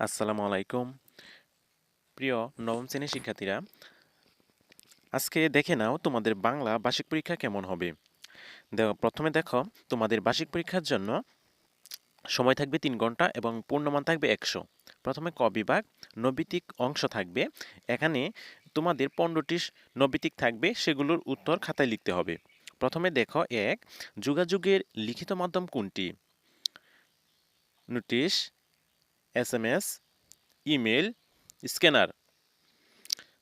আসসালামু আলাইকুম। প্রিয় নবম শ্রেণির শিক্ষার্থীরা, আজকে দেখে নাও তোমাদের বাংলা বার্ষিক পরীক্ষা কেমন হবে। দেখো প্রথমে দেখো, তোমাদের বার্ষিক পরীক্ষার জন্য সময় থাকবে তিন ঘণ্টা এবং পূর্ণমান থাকবে একশো। প্রথমে ক বিভাগ নৈবিতিক অংশ থাকবে। এখানে তোমাদের পনেরোটি নৈবিতিক থাকবে, সেগুলোর উত্তর খাতায় লিখতে হবে। প্রথমে দেখো, এক, যোগাযোগের লিখিত মাধ্যম কোনটি? নোটিশ এস ইমেল স্ক্যানার।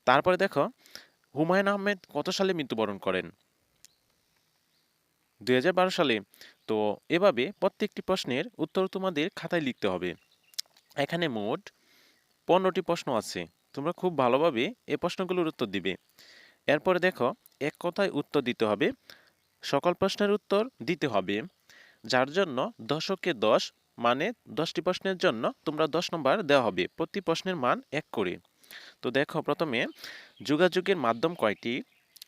তারপরে দেখো, হুমায়ুন আহমেদ কত সালে মৃত্যুবরণ করেন? দু হাজার বারো সালে। তো এভাবে প্রত্যেকটি প্রশ্নের উত্তর তোমাদের খাতায় লিখতে হবে। এখানে মোট পনেরোটি প্রশ্ন আছে। তোমরা খুব ভালোভাবে এই প্রশ্নগুলোর উত্তর দিবে। এরপরে দেখো, এক কথায় উত্তর দিতে হবে। সকল প্রশ্নের উত্তর দিতে হবে। যার জন্য দশকে দশ মানে দশটি প্রশ্নের জন্য তোমরা দশ নম্বর দেওয়া হবে। প্রতি প্রশ্নের মান এক করে। তো দেখো প্রথমে, যোগাযোগের মাধ্যম কয়টি?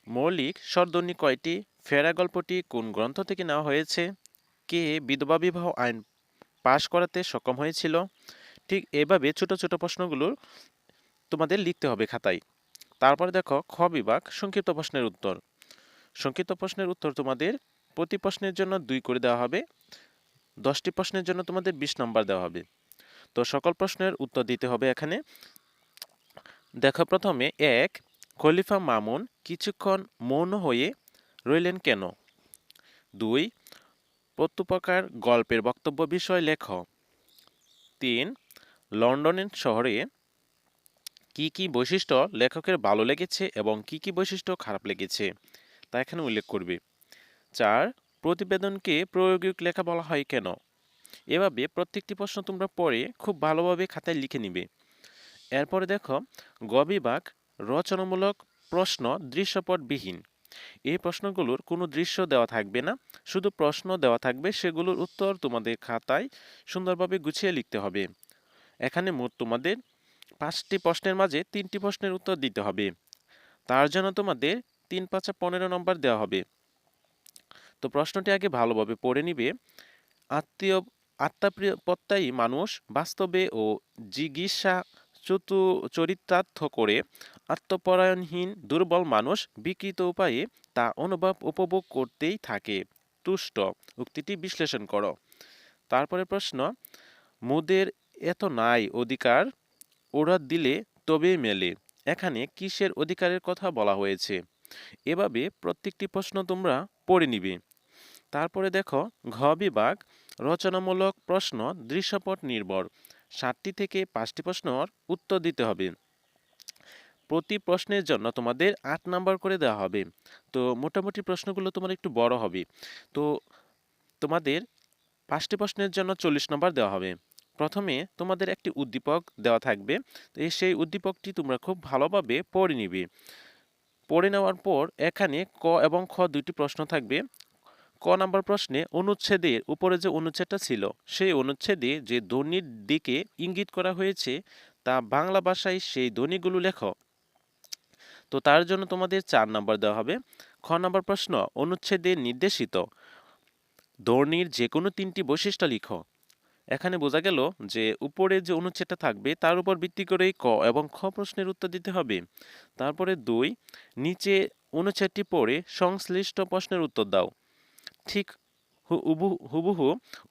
মৌলিক স্বরধ্বনি কয়টি? ফেরা গল্পটি কোন গ্রন্থ থেকে নেওয়া হয়েছে? কে বিধবা বিবাহ আইন পাশ করাতে সক্ষম হয়েছিল? ঠিক এভাবে ছোট ছোট প্রশ্নগুলো তোমাদের লিখতে হবে খাতায়। তারপরে দেখো, খ বিভাগ সংক্ষিপ্ত প্রশ্নের উত্তর। সংক্ষিপ্ত প্রশ্নের উত্তর তোমাদের প্রতি প্রশ্নের জন্য দুই করে দেওয়া হবে। দশটি প্রশ্নের জন্য তোমাদের বিশ নম্বর দেওয়া হবে। তো সকল প্রশ্নের উত্তর দিতে হবে এখানে। দেখো প্রথমে, এক, খলিফা মামুন কিছুক্ষণ মৌন হয়ে রইলেন কেন? দুই, প্রত্যুপকার গল্পের বক্তব্য বিষয় লেখ। তিন, লন্ডনের শহরে কি কি বৈশিষ্ট্য লেখকের ভালো লেগেছে এবং কি কি বৈশিষ্ট্য খারাপ লেগেছে তা এখানে উল্লেখ করবে। চার প্রতিবেদনকে প্রয়োগিক লেখা বলা হয় কেন? এভাবে প্রত্যেকটি প্রশ্ন তোমরা পড়ে খুব ভালোভাবে খাতায় লিখে নিবে। এরপরে দেখো গ বিভাগ রচনামূলক প্রশ্ন দৃশ্যপটবিহীন। এই প্রশ্নগুলোর কোনো দৃশ্য দেওয়া থাকবে না, শুধু প্রশ্ন দেওয়া থাকবে, সেগুলোর উত্তর তোমাদের খাতায় সুন্দরভাবে গুছিয়ে লিখতে হবে। এখানে মোট তোমাদের পাঁচটি প্রশ্নের মাঝে তিনটি প্রশ্নের উত্তর দিতে হবে। তার জন্য তোমাদের তিন পাঁচা পনেরো নম্বর দেওয়া হবে। তো প্রশ্নটি আগে ভালোভাবে পড়ে নিবে। আত্মীয় আত্মাপ্রত্যয়ী মানুষ বাস্তবে ও জিজ্ঞাসা চতু চরিতার্থ করে আত্মপরায়ণহীন, দুর্বল মানুষ বিকৃত উপায়ে তা অনুভব উপভোগ করতেই থাকে। তুষ্ট। উক্তিটি বিশ্লেষণ করো। তারপরে প্রশ্ন, মুদের এত নাই অধিকার? ওরা দিলে তবেই মেলে। এখানে কিসের অধিকারের কথা বলা হয়েছে? এভাবে প্রত্যেকটি প্রশ্ন তোমরা পড়ে নিবে। তারপরে দেখো, ঘ বিভাগ, রচনামূলক প্রশ্ন, দৃশ্যপট নির্ভর। সাতটি থেকে পাঁচটি প্রশ্নর উত্তর দিতে হবে। প্রতি প্রশ্নের জন্য তোমাদের আট নাম্বার করে দেওয়া হবে। তো মোটামুটি প্রশ্নগুলো তোমার একটু বড় হবে। তো তোমাদের পাঁচটি প্রশ্নের জন্য চল্লিশ নম্বর দেওয়া হবে। প্রথমে তোমাদের একটি উদ্দীপক দেওয়া থাকবে। তো সেই উদ্দীপকটি তোমরা খুব ভালোভাবে পড়ে নিবে। পড়ে নেওয়ার পর এখানে ক এবং খ দুটি প্রশ্ন থাকবে। ক নাম্বার প্রশ্নে অনুচ্ছেদের উপরে যে অনুচ্ছেদটা ছিল, সেই অনুচ্ছেদে যে ধ্বনির দিকে ইঙ্গিত করা হয়েছে, তা বাংলা ভাষায় সেই ধ্বনিগুলো লেখো। তো তার জন্য তোমাদের চার নাম্বার দেওয়া হবে। খ নাম্বার প্রশ্ন, অনুচ্ছেদে নির্দেশিত ধ্বনির যে কোনো তিনটি বৈশিষ্ট্য লিখো। এখানে বোঝা গেল যে উপরে যে অনুচ্ছেদটা থাকবে, তার উপর ভিত্তি করেই ক এবং খ প্রশ্নের উত্তর দিতে হবে। তারপরে দুই, নিচে অনুচ্ছেদটি পড়ে সংশ্লিষ্ট প্রশ্নের উত্তর দাও। ঠিক হুবহু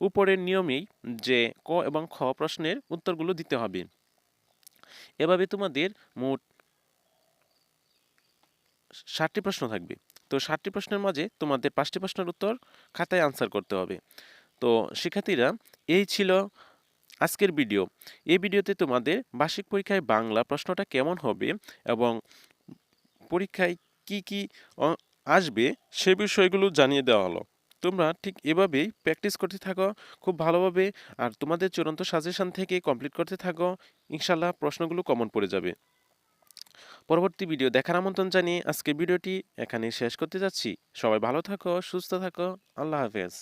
উপরের নিয়মেই যে ক এবং খ প্রশ্নের উত্তরগুলো দিতে হবে। এভাবে তোমাদের মোট ষাটটি প্রশ্ন থাকবে। তো ষাটটি প্রশ্নের মাঝে তোমাদের পাঁচটি প্রশ্নের উত্তর খাতায় আনসার করতে হবে। তো শিক্ষার্থীরা, এই ছিল আজকের ভিডিও এই ভিডিওতে তোমাদের বার্ষিক পরীক্ষায় বাংলা প্রশ্নটা কেমন হবে এবং পরীক্ষায় কি কি আসবে সে বিষয়গুলো জানিয়ে দেওয়া হলো। তোমরা ঠিক এভাবেই প্র্যাকটিস করতে থাকো, খুব ভালোভাবে। আর তোমাদের চূড়ান্ত সাজেশান থেকে কমপ্লিট করতে থাকো, ইনশাল্লাহ প্রশ্নগুলো কমন পড়ে যাবে। পরবর্তী ভিডিও দেখার আমন্ত্রণ জানিয়ে আজকে ভিডিওটি এখানে শেষ করতে যাচ্ছি। সবাই ভালো থাকো, সুস্থ থাকো, আল্লাহ হাফেজ।